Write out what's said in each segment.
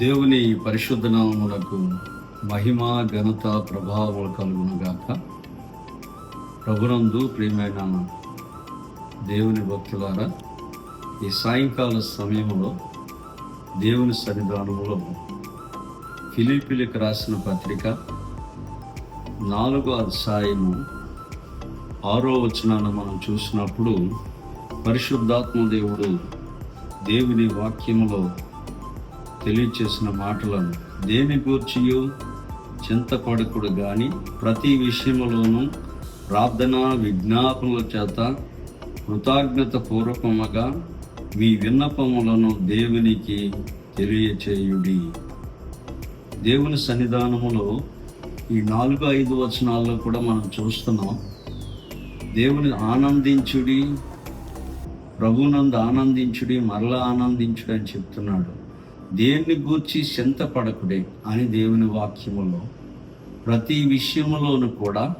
దేవుని పరిశుద్ధ నామములకు మహిమ ఘనత ప్రభావం కలుగునుగాక. ప్రభునందు ప్రియమైన దేవుని భక్తులారా ఈ సాయంకాల సమయంలో దేవుని సన్నిధానములో ఫిలిపిలికి రాసిన పత్రిక నాలుగో అధ్యాయము ఆరో వచనాన్ని మనం చూసినప్పుడు పరిశుద్ధాత్మ దేవుడు దేవుని వాక్యములో తెలియచేసిన మాటలను దేని గూర్చియు? చింతపడకుడు గాని ప్రతి విషయంలోనూ ప్రార్థన విజ్ఞాపనల చేత కృతజ్ఞత పూర్వకముగా మీ విన్నపములను దేవునికి తెలియచేయుడి. దేవుని సన్నిధానములో ఈ నాలుగు ఐదు వచనాల్లో కూడా మనం చూస్తున్నాం. దేవుని ఆనందించుడి ప్రభునందు ఆనందించుడి మరలా ఆనందించుడి అని చెప్తున్నాడు. దేవుని గూర్చి చింతపడకుడే అని దేవుని వాక్యములో ప్రతి విషయములోనూ కూడా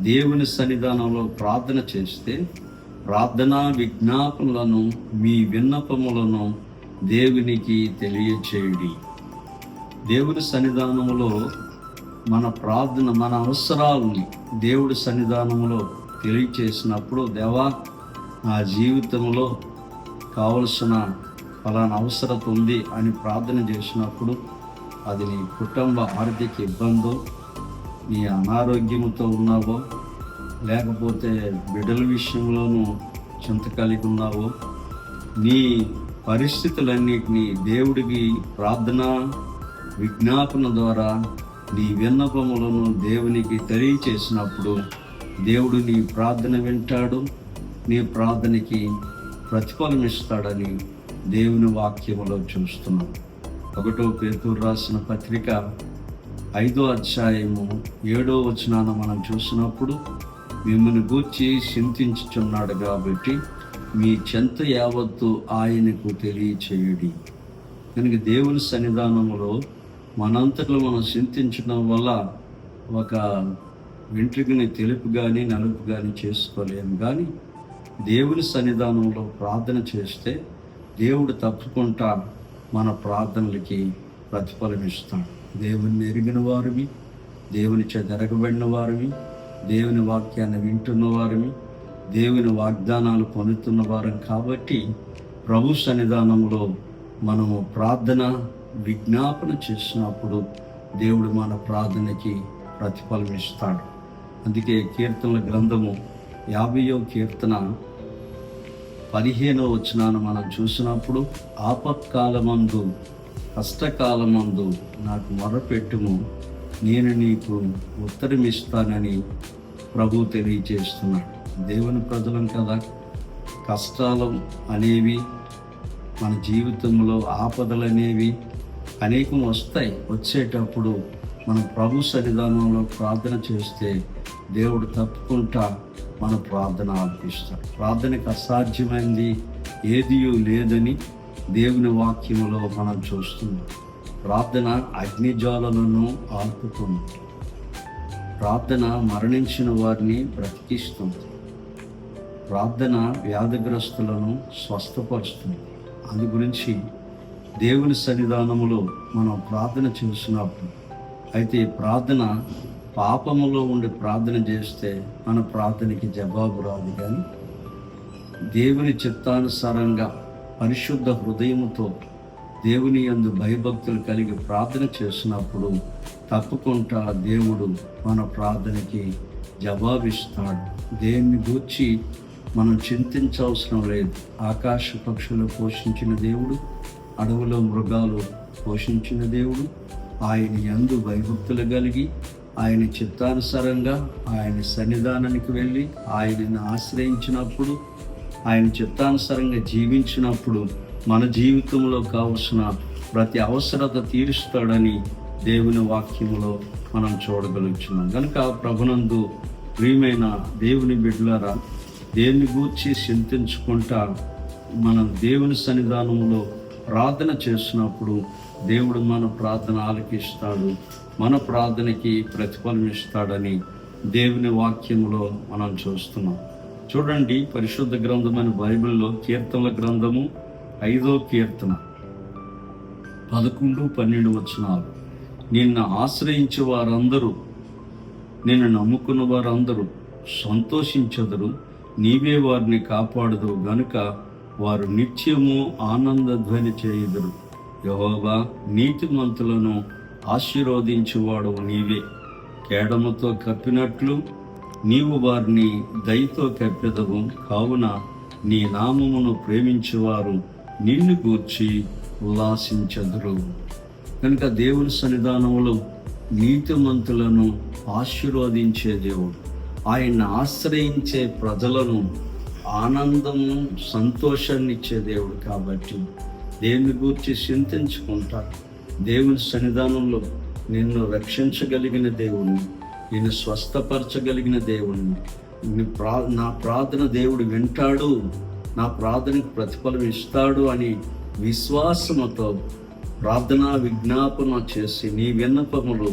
దేవుని సన్నిధానంలో ప్రార్థన చేస్తే ప్రార్థనా విజ్ఞాపనలను మీ విన్నపములను దేవునికి తెలియచేయుడి. దేవుని సన్నిధానములో మన ప్రార్థన మన అవసరాలని దేవుడి సన్నిధానములో తెలియచేసినప్పుడు దేవా నా జీవితంలో కావలసిన ఫలానా అవసరత ఉంది అని ప్రార్థన చేసినప్పుడు అది నీ కుటుంబ ఆర్థిక ఇబ్బందో నీ అనారోగ్యంతో ఉన్నావో లేకపోతే బిడ్డల విషయంలోనూ చింత కలిగి ఉన్నావో నీ పరిస్థితులన్నిటినీ దేవుడికి ప్రార్థన విజ్ఞాపన ద్వారా నీ విన్నపములను దేవునికి తెలియచేసినప్పుడు దేవుడు నీ ప్రార్థన వింటాడు నీ ప్రార్థనకి ప్రతిఫలం ఇస్తాడని దేవుని వాక్యములో చూస్తున్నాం ఒకటో పేతురు రాసిన పత్రిక ఐదో అధ్యాయము ఏడో వచనాన మనం చూసినప్పుడు మిమ్మల్ని గూర్చి చింతించుచున్నాడు కాబట్టి మీ చెంత యావత్తు ఆయనకు తెలియచేయడి. కనుక దేవుని సన్నిధానంలో మనంతట్లో మనం చింతించడం వల్ల ఒక వెంట్రుకని తెలుపు కానీ నలుపు కానీ చేసుకోలేము. కానీ దేవుని సన్నిధానంలో ప్రార్థన చేస్తే దేవుడు తప్పకుండా మన ప్రార్థనలకి ప్రతిఫలం ఇస్తాడు. దేవుని ఎరిగిన వారివి దేవుని చెదరగబడిన వారివి దేవుని వాక్యాన్ని వింటున్న వారివి దేవుని వాగ్దానాలు పొందుతున్న వారం కాబట్టి ప్రభు సన్నిధానంలో మనము ప్రార్థన విజ్ఞాపన చేసినప్పుడు దేవుడు మన ప్రార్థనకి ప్రతిఫలం ఇస్తాడు. అందుకే కీర్తనల గ్రంథము యాభయో కీర్తన పదిహేనో వచనాన్ని మనం చూసినప్పుడు ఆపత్కాలమందు కష్టకాలమందు నాకు మొరపెట్టుము. నేను నీకు ఉత్తరం ఇస్తానని ప్రభు తెలియచేస్తున్నాడు దేవుని ప్రజలం కదా. కష్టాలు అనేవి మన జీవితంలో ఆపదలు అనేవి అనేకం వస్తాయి. వచ్చేటప్పుడు మనం ప్రభు సన్నిధానంలో ప్రార్థన చేస్తే దేవుడు తప్పుకుంటా మన ప్రార్థన ఆలపిస్తాడు ప్రార్థనకు అసాధ్యమైంది ఏది లేదని దేవుని వాక్యంలో మనం చూస్తున్నాం. ప్రార్థన అగ్నిజ్వాలలను ఆర్పుతుంది. ప్రార్థన మరణించిన వారిని బ్రతికిస్తుంది. ప్రార్థన వ్యాధిగ్రస్తులను స్వస్థపరుస్తుంది. అందు గురించి దేవుని సన్నిధానంలో మనం ప్రార్థన చేసినప్పుడు అయితే ప్రార్థన పాపములో ఉండి ప్రార్థన చేస్తే మన ప్రార్థనకి జవాబు రాదు కానీ దేవుని చిత్తానుసారంగా పరిశుద్ధ హృదయముతో దేవుని యందు భయభక్తులు కలిగి ప్రార్థన చేసినప్పుడు తప్పకుండా దేవుడు మన ప్రార్థనకి జవాబిస్తాడు. దేన్ని గూర్చి మనం చింతించవసరం లేదు. ఆకాశ పక్షులు పోషించిన దేవుడు అడవులో మృగాలు పోషించిన దేవుడు ఆయన యందు భయభక్తులు కలిగి ఆయన చిత్తానుసారంగా ఆయన సన్నిధానానికి వెళ్ళి ఆయనను ఆశ్రయించినప్పుడు ఆయన చిత్తానుసారంగా జీవించినప్పుడు మన జీవితంలో కావలసిన ప్రతి అవసరత తీరుస్తాడని దేవుని వాక్యంలో మనం చూడగలుగుతున్నాం కనుక ప్రభునందు ప్రియమైన దేవుని బిడ్డలారా దేవుని గూర్చి చింతించుకుంటా మనం దేవుని సన్నిధానంలో ప్రార్థన చేసినప్పుడు దేవుడు మన ప్రార్థన ఆలకిస్తాడు. మన ప్రార్థనకి ప్రతిఫలం ఇస్తాడని దేవుని వాక్యంలో మనం చూస్తున్నాం. చూడండి పరిశుద్ధ గ్రంథమైన బైబిల్లో కీర్తనల గ్రంథము ఐదో కీర్తన పదకొండు పన్నెండు వచనాలు. నిన్ను ఆశ్రయించే వారందరూ నిన్ను నమ్ముకున్న వారందరూ సంతోషించదురు. నీవే వారిని కాపాడదు గనుక వారు నిత్యము ఆనంద ధ్వని చేయుదురు. యహోవా నీతిమంతులను ఆశీర్వదించువాడు నీవే. కేడముతో కప్పినట్లు నీవు వారిని దయతో కప్పెదవు. కావున నీ నామమును ప్రేమించేవారు నిన్ను గూర్చి ఉల్లాసించదురు. కనుక దేవుని సన్నిధానంలో నీతిమంతులను ఆశీర్వదించే దేవుడు ఆయన్ని ఆశ్రయించే ప్రజలను ఆనందము సంతోషాన్ని ఇచ్చే దేవుడు కాబట్టి దేవుని గూర్చి చింతించుకుంటారు దేవుని సన్నిధానంలో నిన్ను రక్షించగలిగిన దేవుడిని నిన్ను స్వస్థపరచగలిగిన దేవుడిని ప్రా నా ప్రార్థన దేవుడు వింటాడు నా ప్రార్థనకు ప్రతిఫలం ఇస్తాడు అని విశ్వాసముతో ప్రార్థనా విజ్ఞాపన చేసి నీ విన్నపములు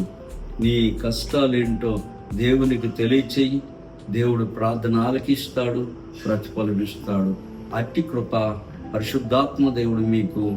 నీ కష్టాలేంటో దేవునికి తెలియచేయి. దేవుడు ప్రార్థన ఆలకిస్తాడు ప్రతిఫలమిస్తాడు అట్టి కృప పరిశుద్ధాత్మ దేవుడు మీకు